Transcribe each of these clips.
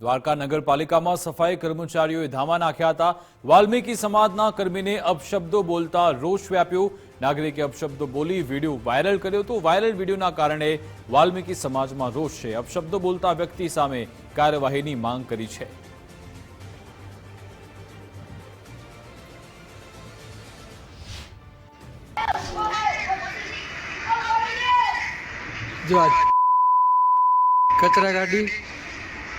દ્વારકા નગરપાલિકામાં સફાઈ કર્મચારીઓએ ધામા નાખ્યા હતા. વાલ્મીકી સમાજના કર્મીને અપશબ્દો બોલતા રોષ વ્યાપ્યો. નાગરિકે અપશબ્દો બોલી વીડિયો વાયરલ કર્યો હતો. વાયરલ વિડીયોના કારણે વાલ્મીકી સમાજમાં રોષ છે. અપશબ્દો બોલતા વ્યક્તિ સામે કાર્યવાહીની માંગ કરી છે. કચરા ગાડી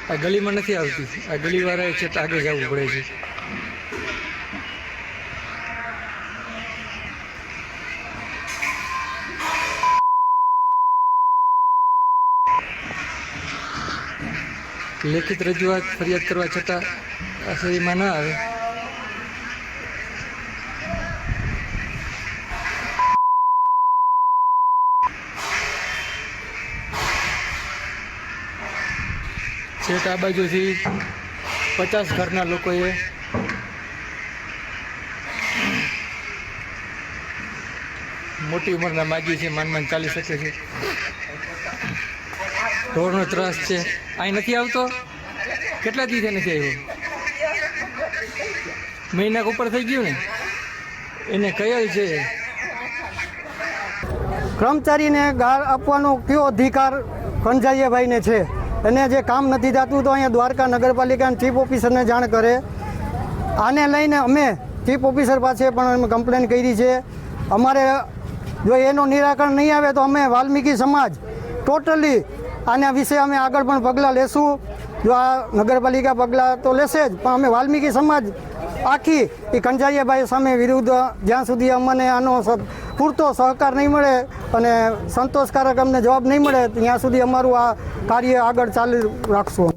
આ ગલીમાં નથી આવતી. આ ગલીવાળા છે આગળ જવું પડે છે. લેખિત રજૂઆત ફરિયાદ કરવા છતાં આ શરીરમાં ના આવે. છેક આ બાજુથી પચાસ ઘરના લોકોએ મોટી ઉંમરના માગી છે માન માન ચાલી શકે છે. ઢોરનો ત્રાસ છે. અહીં નથી આવતો? કેટલા દિવસે નથી આવ્યો? મહિનાક ઉપર થઈ ગયું ને? એને કયલ છે? કર્મચારીને ગાળ આપવાનો કયો અધિકાર ખંજાઈયાભાઈને છે? એને જે કામ નથી થતું તો અહીંયા દ્વારકા નગરપાલિકાના ચીફ ઓફિસરને જાણ કરે. આને લઈને અમે ચીફ ઓફિસર પાસે પણ અમે કમ્પ્લેન કરી છે. અમારે જો એનું નિરાકરણ નહીં આવે તો અમે વાલ્મીકી સમાજ ટોટલી આના વિશે અમે આગળ પણ પગલાં લેશું. જો આ નગરપાલિકા પગલાં તો લેશે જ, પણ અમે વાલ્મીકી સમાજ આખી એ કંજારિયાભાઈ સામે વિરુદ્ધ જ્યાં સુધી અમને આનો પૂરતો સહકાર નહીં મળે અને સંતોષકારક અમને જવાબ નહીં મળે, ત્યાં સુધી અમારું આ કાર્ય આગળ ચાલુ રાખશું